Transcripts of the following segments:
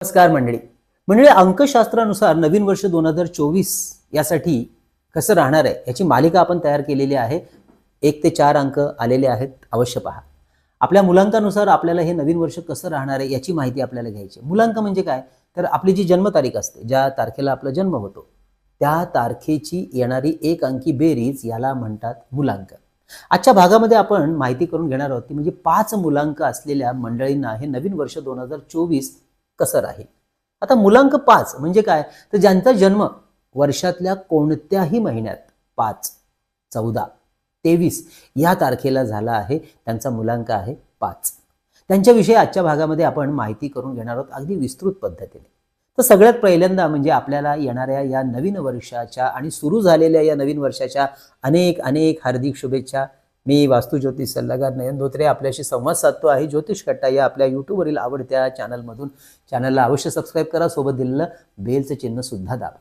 नमस्कार मंडळी. मंडळी अंकशास्त्रानुसार नवीन वर्ष दोन हजार चोवीस यासाठी कसं राहणार आहे याची मालिका आपण तयार केलेली आहे. एक ते चार अंक आलेले आहेत अवश्य पहा. आपल्या मुलांकानुसार आपल्याला हे नवीन वर्ष कसं राहणार आहे याची माहिती आपल्याला घ्यायची मुलांक म्हणजे काय? तर आपली जी जन्मतारीख असते ज्या तारखेला आपला जन्म होतो त्या तारखेची येणारी एक अंकी बेरीज याला म्हणतात मुलांक. आजच्या भागामध्ये आपण माहिती करून घेणार आहोत ती म्हणजे पाच मुलांक असलेल्या मंडळींना हे नवीन वर्ष दोन हजार चोवीस कसं राहील? आता मुलांक पाच म्हणजे काय? तर ज्यांचा जन्म वर्षातल्या कोणत्याही महिन्यात पाच चौदा तेवीस या तारखेला झाला आहे त्यांचा मुलांक आहे पाच. त्यांच्याविषयी आजच्या भागामध्ये आपण माहिती करून घेणार आहोत अगदी विस्तृत पद्धतीने. तर सगळ्यात पहिल्यांदा म्हणजे आपल्याला येणाऱ्या या नवीन वर्षाच्या आणि सुरू झालेल्या या नवीन वर्षाच्या अनेक अनेक हार्दिक शुभेच्छा मी वास्तू ज्योतिष सल्लागार नयन धोत्रे आपल्याशी संवाद साधतो आहे. ज्योतिष कट्टा या आपल्या यूट्यूबवरील आवडत्या चॅनलमधून चॅनलला अवश्य सबस्क्राईब करा. सोबत दिलेलं बेलचं चिन्ह सुद्धा दाबा.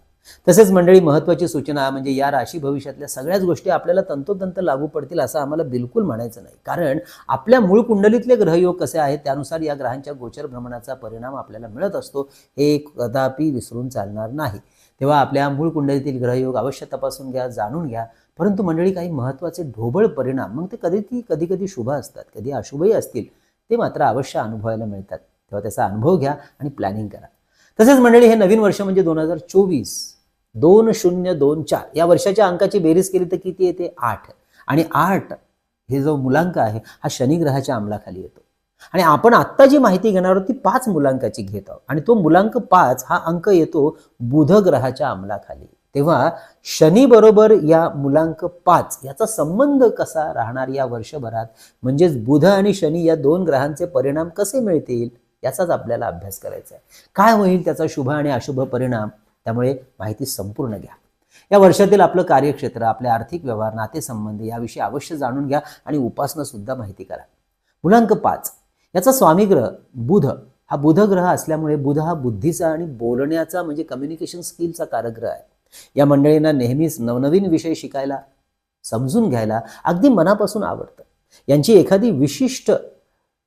तसेच मंडळी महत्त्वाची सूचना म्हणजे या राशी भविष्यातल्या सगळ्याच गोष्टी आपल्याला तंतोतंत लागू पडतील असं आम्हाला बिलकुल म्हणायचं नाही. कारण आपल्या मूळ कुंडलीतले ग्रहयोग कसे आहेत त्यानुसार या ग्रहांच्या गोचर भ्रमणाचा परिणाम आपल्याला मिळत असतो हे कदापि विसरून चालणार नाही. तेव्हा आपल्या मूळ कुंडलीतील ग्रहयोग अवश्य तपासून घ्या जाणून घ्या. परंतु मंडळी काही महत्त्वाचे ढोबळ परिणाम मग ते कधी ती कधी कधी शुभ असतात कधी अशुभही असतील ते मात्र अवश्य अनुभवायला मिळतात. तेव्हा त्याचा अनुभव घ्या आणि प्लॅनिंग करा. तसेच मंडळी हे नवीन वर्ष म्हणजे दोन हजार चोवीस दोन शून्य दोन चार या वर्षाच्या अंकाची बेरीज केली तर किती येते? आठ. आणि आठ हे जो मुलांक आहे हा शनिग्रहाच्या अंमलाखाली येतो. आणि आपण आत्ता जी माहिती घेणार आहोत ती पाच मुलांकाची घेत आहोत. आणि तो मुलांक पाच हा अंक येतो बुध ग्रहाच्या अंमलाखाली. तेव्हा शनी बरोबर या मुलांक पाच याचा संबंध कसा राहणार या वर्षभरात? म्हणजेच बुध आणि शनी या दोन ग्रहांचे परिणाम कसे मिळतील? याचाच आपल्याला अभ्यास करायचा आहे. काय होईल त्याचा शुभ आणि अशुभ परिणाम? त्यामुळे माहिती संपूर्ण घ्या. या वर्षातील आपलं कार्यक्षेत्र आपले आर्थिक व्यवहार नातेसंबंध याविषयी अवश्य जाणून घ्या आणि उपासना सुद्धा माहिती करा. मुलांक पाच. याचा स्वामीग्रह बुध. हा बुध ग्रह असल्यामुळे बुध हा बुद्धीचा आणि बोलण्याचा म्हणजे कम्युनिकेशन स्किलचा कारग्रह आहे. या मंडळींना नेहमीच नवनवीन विषय शिकायला समजून घ्यायला अगदी मनापासून आवडतं. यांची एखादी विशिष्ट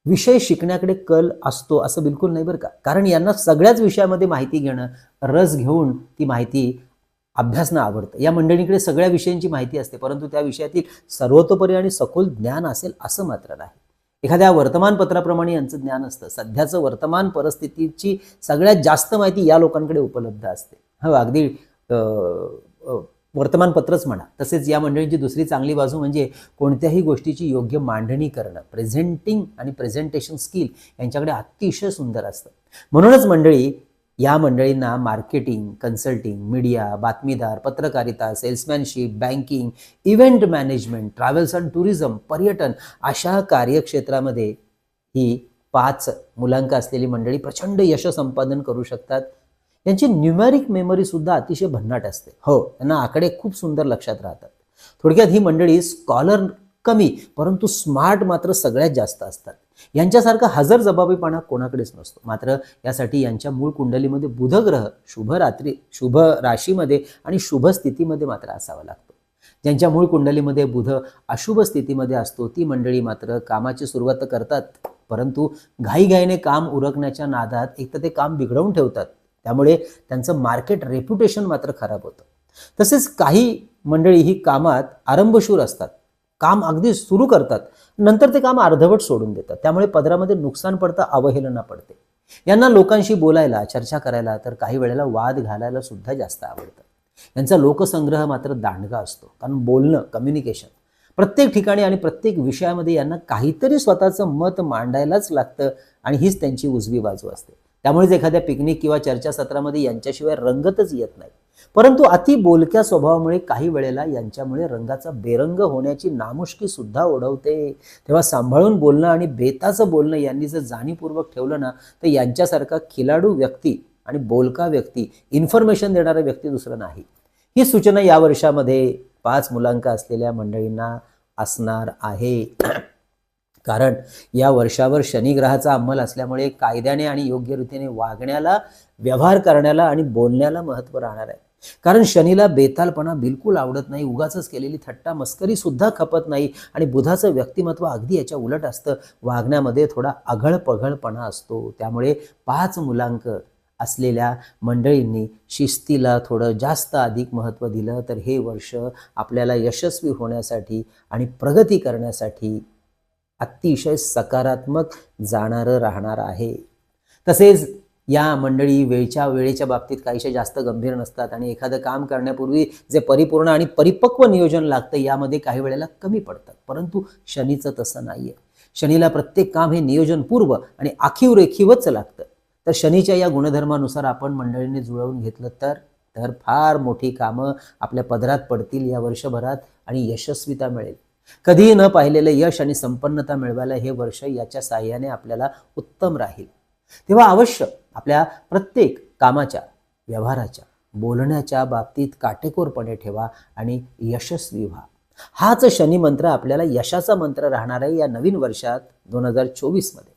विषय शिकण्याकडे कल असतो असं बिलकुल नाही बरं का? कारण यांना सगळ्याच विषयामध्ये माहिती घेणं रस घेऊन ती माहिती अभ्यासणं आवडतं. या मंडळीकडे सगळ्या विषयांची माहिती असते परंतु त्या विषयातील सर्वतोपरी आणि सखोल ज्ञान असेल असं मात्र नाही. एखाद्या वर्तमानपत्राप्रमाणे यांचं ज्ञान असतं. सध्याचं वर्तमान परिस्थितीची सगळ्यात जास्त माहिती या लोकांकडे उपलब्ध असते. हो अगदी वर्तमानपत्रच म्हणा. तसेच या मंडळींची दुसरी चांगली बाजू म्हणजे कोणत्याही गोष्टीची योग्य मांडणी करणं. प्रेझेंटिंग आणि प्रेझेंटेशन स्किल यांच्याकडे अतिशय सुंदर असतं. म्हणूनच मंडळी या मंडळींना मार्केटिंग कन्सल्टिंग मीडिया बातमीदार पत्रकारिता salesmanship banking event management travels and tourism पर्यटन अशा कार्यक्षेत्रामध्ये ही पाच मुलांक असलेली मंडळी प्रचंड यश संपादन करू शकतात. यांची न्यूमॅरिक मेमरी सुद्धा अतिशय भन्नाट असते. हो त्यांना आकडे खूप सुंदर लक्षात राहतात. थोडक्यात ही मंडळी स्कॉलर कमी परंतु स्मार्ट मात्र सगळ्यात जास्त असतात. यांच्यासारखा हजर जबाबीपणा कोणाकडेच नसतो. मात्र यासाठी यांच्या मूळ कुंडलीमध्ये बुध ग्रह शुभ रात्री शुभ राशीमध्ये आणि शुभ स्थितीमध्ये मात्र असावा लागतो. ज्यांच्या मूळ कुंडलीमध्ये बुध अशुभ स्थितीमध्ये असतो ती मंडळी मात्र कामाची सुरुवात करतात परंतु घाईघाईने काम उरकण्याच्या नादात एक तर ते काम बिघडवून ठेवतात त्यामुळे त्यांचं मार्केट रेप्युटेशन मात्र खराब होतं. तसेच काही मंडळी ही कामात आरंभशूर असतात. काम अगदी सुरू करतात. नंतर ते काम अर्धवट सोडून देतात. त्यामुळे पदरामध्ये नुकसान पडतं अवहेलना पडते. यांना लोकांशी बोलायला चर्चा करायला तर काही वेळेला वाद घालायला सुद्धा जास्त आवडतं. यांचा लोकसंग्रह मात्र दांडगा असतो. कारण बोलणं कम्युनिकेशन प्रत्येक ठिकाणी आणि प्रत्येक विषयामध्ये यांना काहीतरी स्वतःचं मत मांडायलाच लागतं आणि हीच त्यांची उजवी बाजू असते. त्यामुळेच एखाद्या पिकनिक किंवा चर्चासत्रामध्ये यांच्याशिवाय रंगतच येत नाही. परंतु अति बोलक्या स्वभावामुळे काही वेळेला यांच्यामुळे रंगाचा बेरंग होण्याची नामुष्की सुद्धा ओढवते. तेव्हा सांभाळून बोलणं आणि बेताचं बोलणं यांनी जर जाणीवपूर्वक ठेवलं ना तर यांच्यासारखा खिलाडू व्यक्ती आणि बोलका व्यक्ती इन्फॉर्मेशन देणारा व्यक्ती दुसरं नाही. ही सूचना या वर्षामध्ये पाच मुलांक असलेल्या मंडळींना असणार आहे. कारण या वर्षावर शनिग्रहाचा अंमल असल्यामुळे कायद्याने आणि योग्य रीतीने वागण्याला व्यवहार करण्याला आणि बोलण्याला महत्त्व राहणार आहे. कारण शनीला बेतालपणा बिलकुल आवडत नाही उगाच केलेली थट्टा मस्करी सुद्धा खपत नाही आणि बुधाचं व्यक्तिमत्व अगदी याच्या उलट असतं. वागण्यामध्ये थोडा आघळपघळपणा असतो. त्यामुळे पाच मुलांक असलेल्या मंडळींनी शिस्तीला थोडं जास्त अधिक महत्त्व दिलं तर हे वर्ष आपल्याला यशस्वी होण्यासाठी आणि प्रगती करण्यासाठी अतिशय सकारात्मक जाणारं राहणार आहे. तसेच या मंडळी वेळच्या वेळेच्या बाबतीत काहीशा जास्त गंभीर नसतात आणि एखादं काम करण्यापूर्वी जे परिपूर्ण आणि परिपक्व नियोजन लागतं यामध्ये काही वेळेला कमी पडतात. परंतु शनीचं तसं नाही आहे शनीला प्रत्येक काम हे नियोजनपूर्व आणि आखीव रेखीवच लागतं. तर शनीच्या या गुणधर्मानुसार आपण मंडळींनी जुळवून घेतलं तर तर फार मोठी कामं आपल्या पदरात पडतील या वर्षभरात आणि यशस्वीता मिळेल. कधीही न पाहिलेलं यश आणि संपन्नता मिळवायला हे वर्ष याच्या साह्याने आपल्याला उत्तम राहील. तेव्हा अवश्य आपल्या प्रत्येक कामाच्या व्यवहाराच्या बोलण्याच्या बाबतीत काटेकोरपणे ठेवा आणि यशस्वी व्हा. हाच शनी मंत्र आपल्याला यशाचा मंत्र राहणार आहे या नवीन वर्षात दोन हजार चोवीसमध्ये.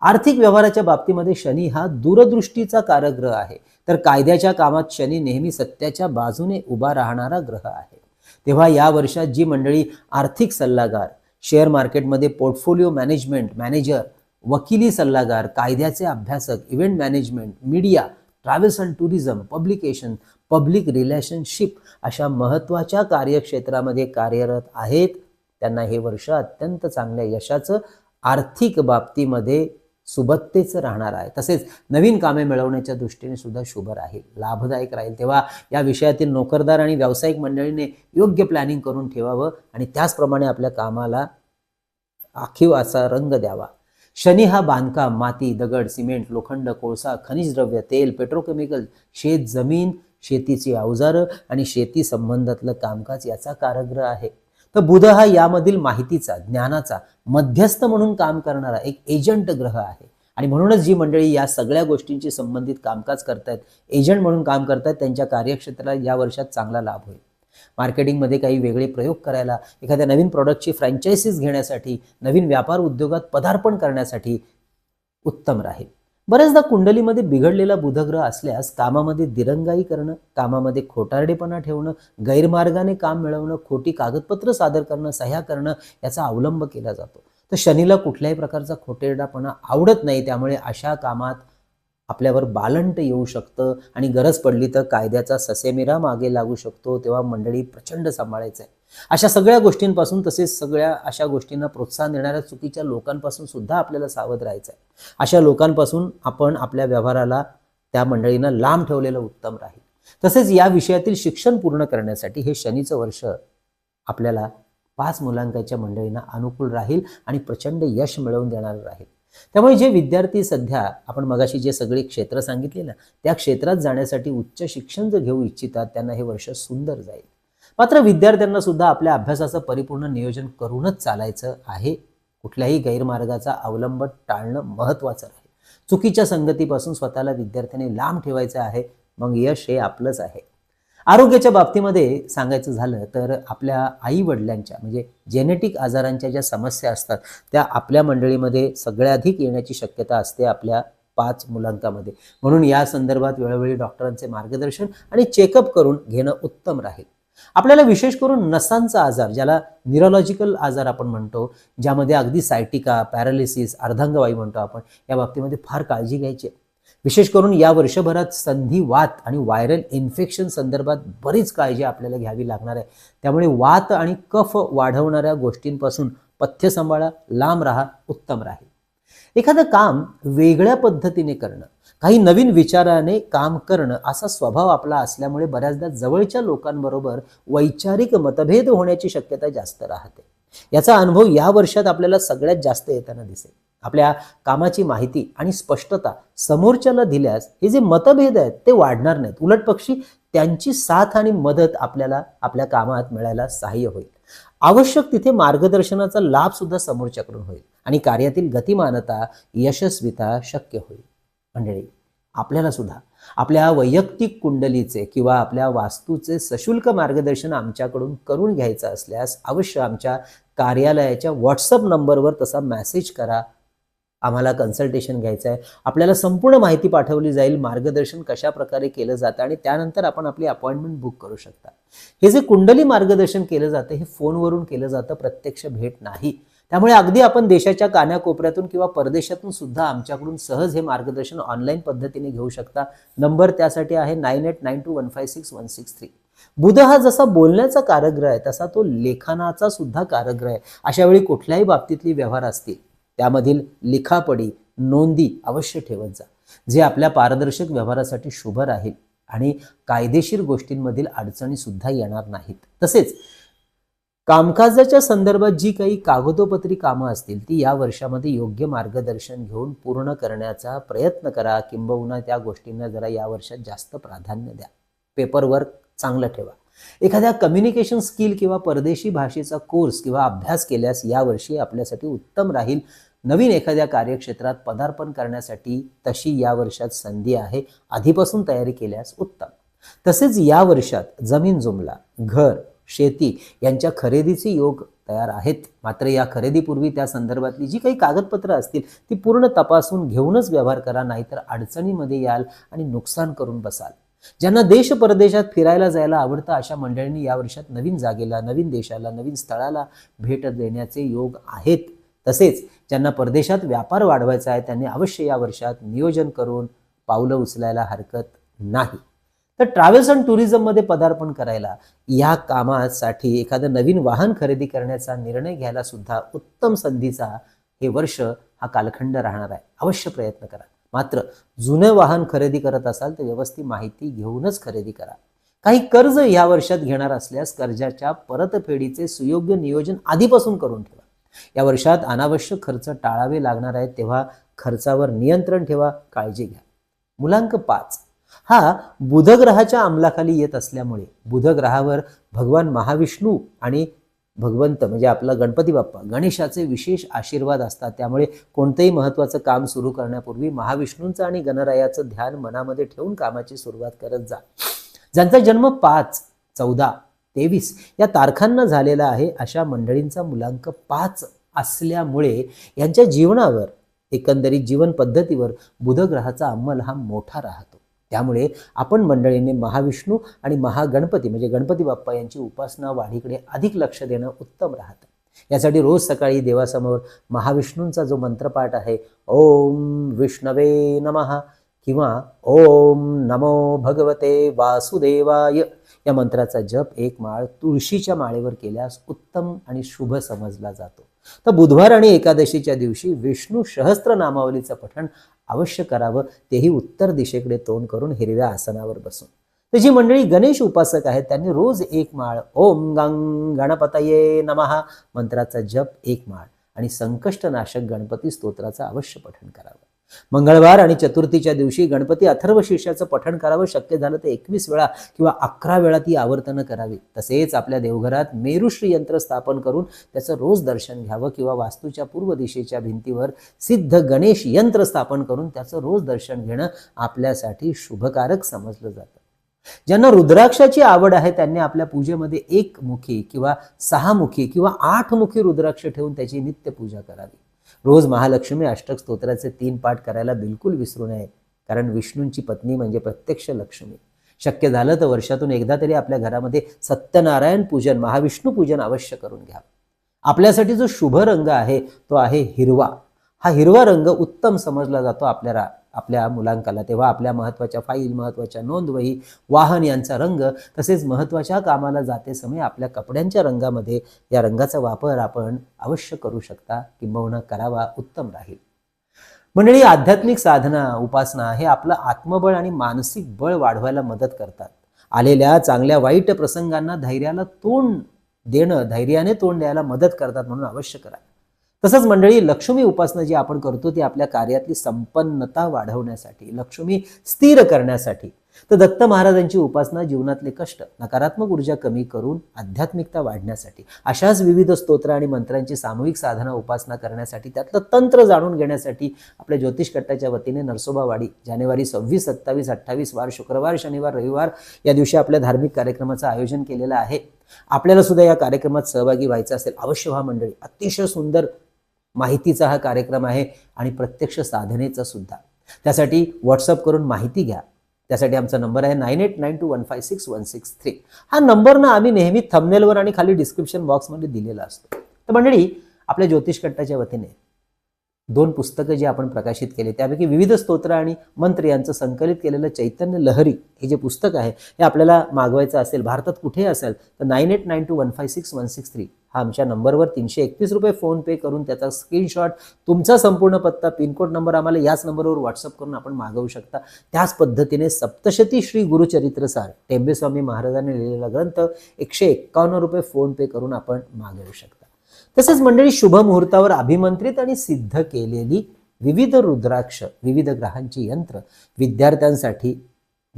आर्थिक व्यवहाराच्या बाबतीमध्ये शनी हा दूरदृष्टीचा कारग्रह आहे. तर कायद्याच्या कामात शनी नेहमी सत्याच्या बाजूने उभा राहणारा ग्रह आहे. तेव्हा या वर्षात जी मंडळी आर्थिक सल्लागार शेअर मार्केटमध्ये पोर्टफोलिओ मॅनेजमेंट मॅनेजर वकिली सल्लागार कायद्याचे अभ्यासक event management media travels and tourism publication public relationship अशा महत्त्वाच्या कार्यक्षेत्रामध्ये कार्यरत आहेत. त्यांना हे वर्ष अत्यंत चांगल्या यशाचं आर्थिक बाबतीमध्ये सुबत्तेचं राहणार आहे. तसेच नवीन कामे मिळवण्याच्या दृष्टीने सुद्धा शुभ राहील लाभदायक राहील. तेव्हा या विषयातील नोकरदार आणि व्यावसायिक मंडळीने योग्य प्लॅनिंग करून ठेवावं आणि त्याचप्रमाणे आपल्या कामाला आखीव असा रंग द्यावा. शनी हा बांधकाम माती दगड सिमेंट लोखंड कोळसा खनिज द्रव्य तेल पेट्रोकेमिकल शेत जमीन शेतीची अवजारं आणि शेती संबंधातलं कामकाज याचा कारग्रह आहे. तर बुध हा यामधील माहितीचा ज्ञानाचा मध्यस्थ म्हणून काम करणारा एक एजंट ग्रह आहे. आणि म्हणूनच जी मंडळी या सगळ्या गोष्टींशी संबंधित कामकाज करतायत एजंट म्हणून काम करतायत त्यांच्या कार्यक्षेत्राला या वर्षात चांगला लाभ होईल. मार्केटिंगमध्ये काही वेगळे प्रयोग करायला एखाद्या नवीन प्रॉडक्टची फ्रँचायसीज घेण्यासाठी नवीन व्यापार उद्योगात पदार्पण करण्यासाठी उत्तम राहील. बऱ्याचदा कुंडलीमध्ये बिघडलेला बुधग्रह असल्यास कामामध्ये दिरंगाई करणं कामामध्ये खोटारडेपणा ठेवणं गैरमार्गाने काम मिळवणं खोटी कागदपत्र सादर करणं सह्या करणं याचा अवलंब केला जातो. तर शनीला कुठल्याही प्रकारचा खोटेरडापणा आवडत नाही त्यामुळे अशा कामात आपल्यावर बालंट येऊ शकतं आणि गरज पडली तर कायद्याचा ससेमिरा मागे लागू शकतो तेव्हा मंडळी प्रचंड सांभाळायचं आहे अशा सगळ्या गोष्टींपासून तसेच सगळ्या अशा गोष्टींना प्रोत्साहन देणाऱ्या चुकीच्या लोकांपासून सुद्धा आपल्याला सावध राहायचं आहे अशा लोकांपासून आपण आपल्या व्यवहाराला त्या मंडळींना लांब ठेवलेलं उत्तम राहील. तसेच या विषयातील शिक्षण पूर्ण करण्यासाठी हे शनीचं वर्ष आपल्याला पाच मुलांकाच्या मंडळींना अनुकूल राहील आणि प्रचंड यश मिळवून देणारं राहील. त्यामुळे जे विद्यार्थी सध्या आपण मगाशी जे सगळे क्षेत्र सांगितले ना त्या क्षेत्रात जाण्यासाठी उच्च शिक्षण जर घेऊ इच्छितात त्यांना हे वर्ष सुंदर जाईल. मात्र विद्यार्थ्यांना सुद्धा आपल्या अभ्यासाचं परिपूर्ण नियोजन करूनच चालायचं आहे. कुठल्याही गैरमार्गाचा अवलंब टाळणं महत्त्वाचं आहे. चुकीच्या संगतीपासून स्वतःला विद्यार्थ्याने लांब ठेवायचं आहे. मग यश हे आपलंच आहे. आरोग्याच्या बाबतीमध्ये सांगायचं झालं तर आपल्या आई वडिलांच्या म्हणजे जेनेटिक आजारांच्या ज्या समस्या असतात त्या आपल्या मंडळीमध्ये सगळ्याधिक येण्याची शक्यता असते आपल्या पाच मुलांकामध्ये. म्हणून या संदर्भात वेळोवेळी डॉक्टरांचे मार्गदर्शन आणि चेकअप करून घेणं उत्तम राहील. आपल्याला विशेष करून नसांचा आजार ज्याला न्युरोलॉजिकल आजार आपण म्हणतो ज्यामध्ये अगदी सायटिका पॅरालिसिस अर्धांगवायू म्हणतो आपण या बाबतीमध्ये फार काळजी घ्यायची विशेष करून या वर्षभरात संधी वात आणि व्हायरल इन्फेक्शन संदर्भात बरीच काळजी आपल्याला घ्यावी लागणार आहे. त्यामुळे वात आणि कफ वाढवणाऱ्या गोष्टींपासून पथ्य सांभाळा लांब राहा उत्तम राहील एखादं काम वेगळ्या पद्धतीने करणं काही नवीन विचाराने काम करणं असा स्वभाव आपला असल्यामुळे बऱ्याचदा जवळच्या लोकांबरोबर वैचारिक मतभेद होण्याची शक्यता जास्त राहते. याचा अनुभव या वर्षात आपल्याला सगळ्यात जास्त येताना दिसेल. आपल्या कामाची माहिती आणि स्पष्टता समोरच्याला दिल्यास हे जे मतभेद आहेत ते वाढणार नाहीत. उलट पक्षी त्यांची साथ आणि मदत आपल्याला आपल्या कामात मिळायला सहाय्य होईल. आवश्यक तिथे मार्गदर्शनाचा लाभ सुद्धा समोरच्याकडून होईल आणि कार्यातील गतिमानता यशस्विता शक्य होईल. मंडळी आपल्याला सुद्धा आपल्या वैयक्तिक कुंडलीचे किंवा आपल्या वास्तूचे सशुल्क मार्गदर्शन आमच्याकडून करून घ्यायचं असल्यास अवश्य आमच्या कार्यालयाच्या व्हॉट्सअप नंबरवर तसा मॅसेज करा. आम्हाला कन्सल्टेशन घ्यायचं आहे. आपल्याला संपूर्ण माहिती पाठवली जाईल मार्गदर्शन कशा प्रकारे केलं जातं आणि त्यानंतर आपण आपली अपॉइंटमेंट बुक करू शकता. हे जे कुंडली मार्गदर्शन केलं जातं हे फोनवरून केलं जातं प्रत्यक्ष भेट नाही. त्यामुळे अगदी आपण देशाच्या कानाकोपऱ्यातून किंवा परदेशातून सुद्धा आमच्याकडून सहज हे मार्गदर्शन ऑनलाईन पद्धतीने घेऊ शकता. नंबर त्यासाठी आहे nine eight nine two one five six one six three. बुध हा जसा बोलण्याचा कारग्रह आहे तसा तो लेखनाचा सुद्धा कारग्रह आहे. अशा वेळी कुठल्याही बाबतीतली व्यवहार असतील त्यामधील लिखापडी नोंदी अवश्य ठेवत जा. जे आपल्या पारदर्शक व्यवहारासाठी शुभ राहील आणि कायदेशीर गोष्टींमधील अडचणी सुद्धा येणार नाहीत. तसेच कामकाजाच्या संदर्भात जी काही कागदोपत्री कामं असतील ती या वर्षामध्ये योग्य मार्गदर्शन घेऊन पूर्ण करण्याचा प्रयत्न करा. किंबहुना त्या गोष्टींना जरा या वर्षात जास्त प्राधान्य द्या. पेपरवर्क चांगलं ठेवा. एखाद्या कम्युनिकेशन स्किल किंवा परदेशी भाषेचा कोर्स किंवा अभ्यास केल्यास यावर्षी आपल्यासाठी उत्तम राहील. नवीन एखाद्या कार्यक्षेत्रात पदार्पण करण्यासाठी तशी या वर्षात संधी आहे. आधीपासून तयारी केल्यास उत्तम. तसेच या वर्षात जमीन जुमला घर शेती यांच्या खरेदीचे योग तयार आहेत. मात्र या खरेदीपूर्वी त्या संदर्भातली जी काही कागदपत्रं असतील ती पूर्ण तपासून घेऊनच व्यवहार करा नाहीतर अडचणीमध्ये याल आणि नुकसान करून बसाल. ज्यांना देश परदेशात फिरायला जायला आवडतं अशा मंडळींनी या वर्षात नवीन जागेला नवीन देशाला नवीन स्थळाला भेट देण्याचे योग आहेत. तसेच ज्यांना परदेशात व्यापार वाढवायचा आहे त्यांनी अवश्य या वर्षात नियोजन करून पावलं उचलायला हरकत नाही. तर ट्रॅव्हल्स अँड टुरिझममध्ये पदार्पण करायला या कामासाठी एखादं नवीन वाहन खरेदी करण्याचा निर्णय घ्यायला सुद्धा उत्तम संधीचा हे वर्ष हा कालखंड राहणार आहे. अवश्य प्रयत्न करा. मात्र जुनं वाहन खरेदी करत असाल तर व्यवस्थित माहिती घेऊनच खरेदी करा. काही कर्ज या वर्षात घेणार असल्यास कर्जाच्या परतफेडीचे सुयोग्य नियोजन आधीपासून करून ठेवा. या वर्षात अनावश्यक खर्च टाळावे लागणार आहेत तेव्हा खर्चावर नियंत्रण ठेवा काळजी घ्या. मुलांक पाच. हा बुधग्रहाच्या अंमलाखाली येत असल्यामुळे बुधग्रहावर भगवान महाविष्णू आणि भगवंत म्हणजे आपला गणपती बाप्पा गणेशाचे विशेष आशीर्वाद असतात. त्यामुळे कोणतंही महत्त्वाचं काम सुरू करण्यापूर्वी महाविष्णूंचं आणि गणरायाचं ध्यान मनामध्ये ठेवून कामाची सुरुवात करत जा. ज्यांचा जन्म पाच चौदा तेवीस या तारखांना झालेला आहे अशा मंडळींचा मुलांक पाच असल्यामुळे यांच्या जीवनावर एकंदरीत जीवन पद्धतीवर बुधग्रहाचा अंमल हा मोठा राहतो. त्यामुळे आपण मंडळींनी महाविष्णू आणि महागणपती म्हणजे गणपती बाप्पा यांची उपासना वाढीकडे अधिक लक्ष देणं उत्तम राहतं. यासाठी रोज सकाळी देवासमोर महाविष्णूंचा जो मंत्रपाठ आहे ओम विष्णवे नमः किंवा ओम नमो भगवते वासुदेवाय या मंत्राचा जप एक माळ तुळशीच्या माळेवर केल्यास उत्तम आणि शुभ समजला जातो. तर बुधवार आणि एकादशीच्या दिवशी विष्णू सहस्त्र नामावलीचं पठण अवश्य करावं तेही उत्तर दिशेकडे तोंड करून हिरव्या आसनावर बसून. तर जी मंडळी गणेश उपासक आहेत त्यांनी रोज एक माळ ओम गंग गणपतये नमहा मंत्राचा जप एक माळ आणि संकष्टनाशक गणपती स्तोत्राचं अवश्य पठण करावं. मंगळवार आणि चतुर्थीच्या दिवशी गणपती अथर्व शीर्षाचं पठण करावं शक्य झालं तर एकवीस वेळा किंवा अकरा वेळा ती आवर्तनं करावी. तसेच आपल्या देवघरात मेरुश्री यंत्र स्थापन करून त्याचं रोज दर्शन घ्यावं किंवा वास्तूच्या पूर्व दिशेच्या भिंतीवर सिद्ध गणेश यंत्र स्थापन करून त्याचं रोज दर्शन घेणं आपल्यासाठी शुभकारक समजलं जातं. ज्यांना रुद्राक्षाची आवड आहे त्यांनी आपल्या पूजेमध्ये एक मुखी किंवा सहा मुखी किंवा आठ मुखी रुद्राक्ष ठेवून त्याची नित्य पूजा करावी. रोज महालक्ष्मी अष्टक स्तोत्राचे तीन पाठ करायला बिलकुल विसरू नये. कारण विष्णूंची पत्नी म्हणजे प्रत्यक्ष लक्ष्मी. शक्य झालं तर वर्षातून एकदा तरी आपल्या घरामध्ये सत्यनारायण पूजन महाविष्णू पूजन अवश्य करून घ्या. आपल्यासाठी जो शुभ रंग आहे तो आहे हिरवा. हा हिरवा रंग उत्तम समजला जातो आपल्याला. आपल्या मुलांकाला तेव्हा आपल्या महत्त्वाच्या फाईल महत्त्वाच्या नोंदवही वाहन यांचा रंग तसेच महत्त्वाच्या कामाला जाते समय आपल्या कपड्यांच्या रंगामध्ये या रंगाचा वापर आपण अवश्य करू शकता. किंबहुना करावा उत्तम राहील. मंडळी आध्यात्मिक साधना उपासना हे आपलं आत्मबळ आणि मानसिक बळ वाढवायला मदत करतात. आलेल्या चांगल्या वाईट प्रसंगांना धैर्याला तोंड देणं धैर्याने तोंड द्यायला मदत करतात म्हणून अवश्य करा. तसंच मंडळी लक्ष्मी उपासना जी आपण करतो ती आपल्या कार्यातली संपन्नता वाढवण्यासाठी लक्ष्मी स्थिर करण्यासाठी. तर दत्त महाराजांची उपासना जीवनातले कष्ट नकारात्मक ऊर्जा कमी करून आध्यात्मिकता वाढण्यासाठी अशाच विविध स्तोत्र आणि मंत्रांची सामूहिक साधना उपासना करण्यासाठी त्यातलं तंत्र जाणून घेण्यासाठी आपल्या ज्योतिष कट्टाच्या वतीने नरसोबावाडी जानेवारी सव्वीस सत्तावीस अठ्ठावीस वार शुक्रवार शनिवार रविवार या दिवशी आपल्या धार्मिक कार्यक्रमाचं आयोजन केलेलं आहे. आपल्याला सुद्धा या कार्यक्रमात सहभागी व्हायचं असेल अवश्य व्हा मंडळी. अतिशय सुंदर माहितीचा हा कार्यक्रम आहे आणि प्रत्यक्ष साधनेचा सुद्धा. त्यासाठी व्हॉट्सअप करून माहिती घ्या. त्यासाठी आमचा नंबर आहे nine eight nine two one five six one six three. हा नंबर ना आम्ही नेहमी थंबनेलवर आणि खाली डिस्क्रिप्शन बॉक्समध्ये दिलेला असतो. तर मंडळी आपल्या ज्योतिष कट्टाच्या वतीने दोन पुस्तकं जी आपण प्रकाशित केली त्यापैकी विविध स्तोत्र आणि मंत्र यांचं संकलित केलेलं चैतन्य लहरी हे जे पुस्तक आहे हे आपल्याला मागवायचं असेल भारतात कुठेही असेल तर nine eight nine two one five six one six three हा आमच्या नंबरवर तीनशे एकतीस रुपये फोनपे करून त्याचा स्क्रीनशॉट तुमचा संपूर्ण पत्ता पिनकोड नंबर आम्हाला याच नंबरवर व्हॉट्सअप करून आपण मागवू शकता. त्याच पद्धतीने सप्तशती श्री गुरुचरित्रसार टेंबेस्वामी महाराजांनी लिहिलेला ग्रंथ एकशे एक्कावन्न रुपये फोनपे करून आपण मागवू शकता. तसेच मंडळी शुभ मुहूर्तावर अभिमंत्रित आणि सिद्ध केलेली विविध रुद्राक्ष विविध ग्रहांची यंत्र विद्यार्थ्यांसाठी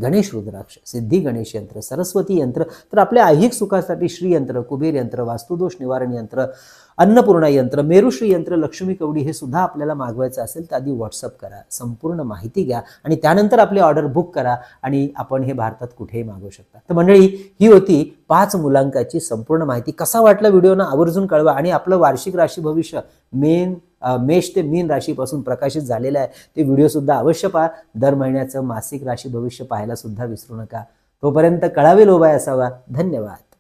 गणेश रुद्राक्ष सिद्धी गणेश यंत्र सरस्वती यंत्र तर आपल्या ऐहिक सुखासाठी श्री यंत्र कुबेर यंत्र वास्तुदोष निवारण यंत्र अन्नपूर्णा यंत्र मेरुश्री यंत्र लक्ष्मी कवडी हे सुद्धा आपल्याला मागवायचं असेल तर आधी व्हॉट्सअप करा संपूर्ण माहिती घ्या आणि त्यानंतर आपली ऑर्डर बुक करा आणि आपण हे भारतात कुठेही मागवू शकता. तर मंडळी ही होती पाच मुलांकाची संपूर्ण माहिती. कसा वाटला व्हिडिओनं? आवर्जून कळवा आणि आपलं वार्षिक राशी भविष्य मेन मेष ते मीन राशीपासून प्रकाशित झालेलं आहे. ते व्हिडिओसुद्धा अवश्य पहा. दर महिन्याचं मासिक राशी भविष्य पाहायला सुद्धा विसरू नका. तोपर्यंत कळावे लोबाय हो असावा. धन्यवाद.